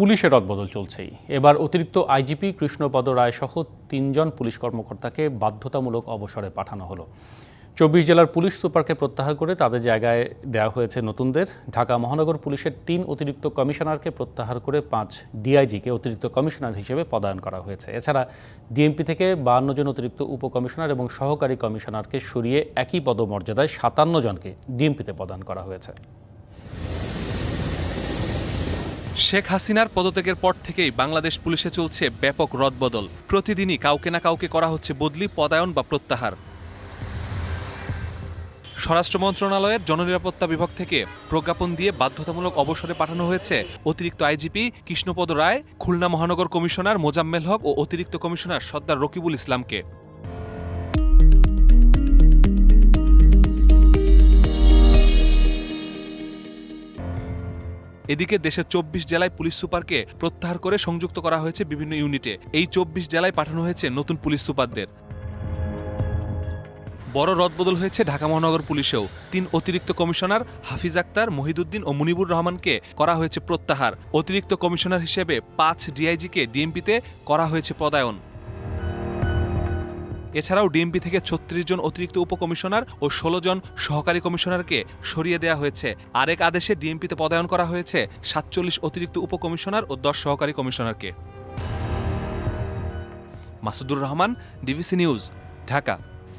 পুলিশের রদবদল চলছেই। এবার অতিরিক্ত আইজিপি কৃষ্ণপদ রায় সহ তিনজন পুলিশ কর্মকর্তাকে বাধ্যতামূলক অবসরে পাঠানো হলো। চব্বিশ জেলার পুলিশ সুপারকে প্রত্যাহার করে তাদের জায়গায় দেওয়া হয়েছে নতুনদের। ঢাকা মহানগর পুলিশের তিন অতিরিক্ত কমিশনারকে প্রত্যাহার করে পাঁচ ডিআইজিকে অতিরিক্ত কমিশনার হিসেবে পদায়ন করা হয়েছে। এছাড়া ডিএমপি থেকে বাহান্ন জন অতিরিক্ত উপকমিশনার এবং সহকারী কমিশনারকে সরিয়ে একই পদমর্যাদায় সাতান্ন জনকে ডিএমপিতে প্রদান করা হয়েছে। শেখ হাসিনার পদত্যাগের পর থেকেই বাংলাদেশ পুলিশে চলছে ব্যাপক রদবদল। প্রতিদিনই কাউকে না কাউকে করা হচ্ছে বদলি, পদায়ন বা প্রত্যাহার। স্বরাষ্ট্র মন্ত্রণালয়ের জননিরাপত্তা বিভাগ থেকে প্রজ্ঞাপন দিয়ে বাধ্যতামূলক অবসরে পাঠানো হয়েছে অতিরিক্ত আইজিপি কৃষ্ণপদ রায়, খুলনা মহানগর কমিশনার মোজাম্মেল হক ও অতিরিক্ত কমিশনার সর্দার রকিবুল ইসলামকে। এদিকে দেশের চব্বিশ জেলায় পুলিশ সুপারকে প্রত্যাহার করে সংযুক্ত করা হয়েছে বিভিন্ন ইউনিটে। এই চব্বিশ জেলায় পাঠানো হয়েছে নতুন পুলিশ সুপারদের। বড় রদবদল হয়েছে ঢাকা মহানগর পুলিশেও। তিন অতিরিক্ত কমিশনার হাফিজ আক্তার, মহিদুদ্দিন ও মুনিবুর রহমানকে করা হয়েছে প্রত্যাহার। অতিরিক্ত কমিশনার হিসেবে পাঁচ ডিআইজিকে ডিএমপিতে করা হয়েছে পদায়ন। এছাড়াও ডিএমপি থেকে ছত্রিশ জন অতিরিক্ত উপকমিশনার ও ষোলো জন সহকারী কমিশনারকে সরিয়ে দেওয়া হয়েছে। আরেক আদেশে ডিএমপিতে পদায়ন করা হয়েছে সাতচল্লিশ অতিরিক্ত উপকমিশনার ও দশ সহকারী কমিশনারকে। Masudur Rahman, DBC news, Dhaka.